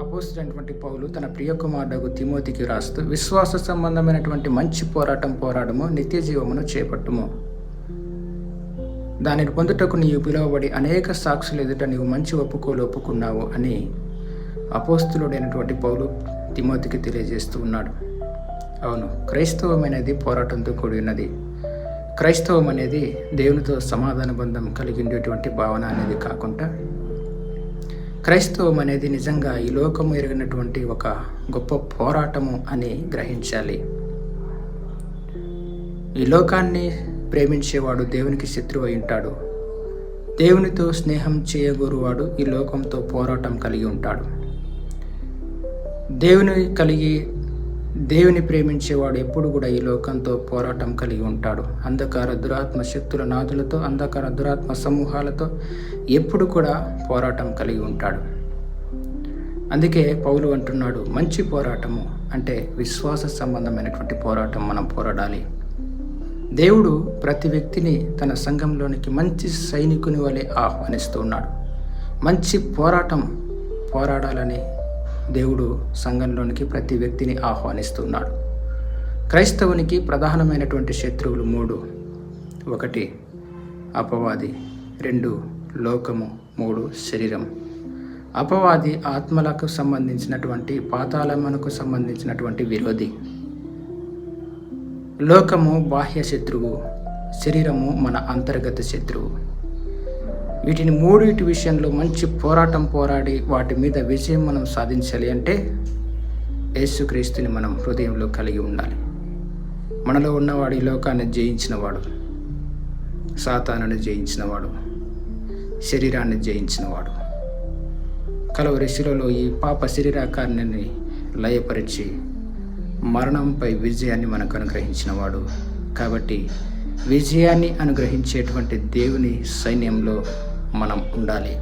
అపోజిటైనటువంటి పౌలు తన ప్రియ కుమారుడు తిమోతికి రాస్తూ విశ్వాస సంబంధమైనటువంటి మంచి పోరాటం పోరాడము నిత్య జీవమును చేపట్టుము. దానిని పొందుటకు నీవు పిలువబడి అనేక సాక్షులు ఎదుట నీవు మంచి ఒప్పుకోలు ఒప్పుకున్నావు అని అపోస్తులుడైనటువంటి పౌలు తిమోతికి తెలియజేస్తూ ఉన్నాడు. అవును క్రైస్తవం అనేది పోరాటంతో కూడినది. క్రైస్తవం అనేది దేవునితో సమాధాన బంధం కలిగి ఉండేటువంటి భావన అనేది కాకుండా క్రైస్తవం అనేది నిజంగా ఈ లోకము ఎరిగినటువంటి ఒక గొప్ప పోరాటము అని గ్రహించాలి. ఈ లోకాన్ని ప్రేమించేవాడు దేవునికి శత్రువు అయి ఉంటాడు. దేవునితో స్నేహం చేయగోరువాడు ఈ లోకంతో పోరాటం కలిగి ఉంటాడు. దేవుని కలిగి దేవుని ప్రేమించేవాడు ఎప్పుడు కూడా ఈ లోకంతో పోరాటం కలిగి ఉంటాడు. అంధకార దురాత్మ శక్తుల నాదులతో అంధకార దురాత్మ సమూహాలతో ఎప్పుడు కూడా పోరాటం కలిగి ఉంటాడు. అందుకే పౌలు అంటున్నాడు మంచి పోరాటము అంటే విశ్వాస సంబంధమైనటువంటి పోరాటం మనం పోరాడాలి. దేవుడు ప్రతి వ్యక్తిని తన సంఘంలోనికి మంచి సైనికుని వలె ఆహ్వానిస్తూ ఉన్నాడు. మంచి పోరాటం పోరాడాలని దేవుడు సంఘంలోనికి ప్రతి వ్యక్తిని ఆహ్వానిస్తున్నాడు. క్రైస్తవునికి ప్రధానమైనటువంటి శత్రువులు మూడు. ఒకటి అపవాది. రెండు లోకము. మూడు శరీరం. అపవాది ఆత్మలకు సంబంధించినటువంటి పాతాళమునకు సంబంధించినటువంటి విరోధి. లోకము బాహ్య శత్రువు. శరీరము మన అంతర్గత శత్రువు. వీటిని మూడింటి విషయంలో మంచి పోరాటం పోరాడి వాటి మీద విజయం మనం సాధించాలి అంటే యేసుక్రీస్తుని మనం హృదయంలో కలిగి ఉండాలి. మనలో ఉన్నవాడు ఈ లోకాన్ని జయించినవాడు సాతానుని జయించినవాడు శరీరాన్ని జయించినవాడు. కలవరి శిలలో ఈ పాప శరీరాకారాన్ని లయపరిచి మరణంపై విజయాన్ని మనకు అనుగ్రహించినవాడు. కాబట్టి విజయాన్ని అనుగ్రహించేటువంటి దేవుని సైన్యంలో మనం ఉండాలి.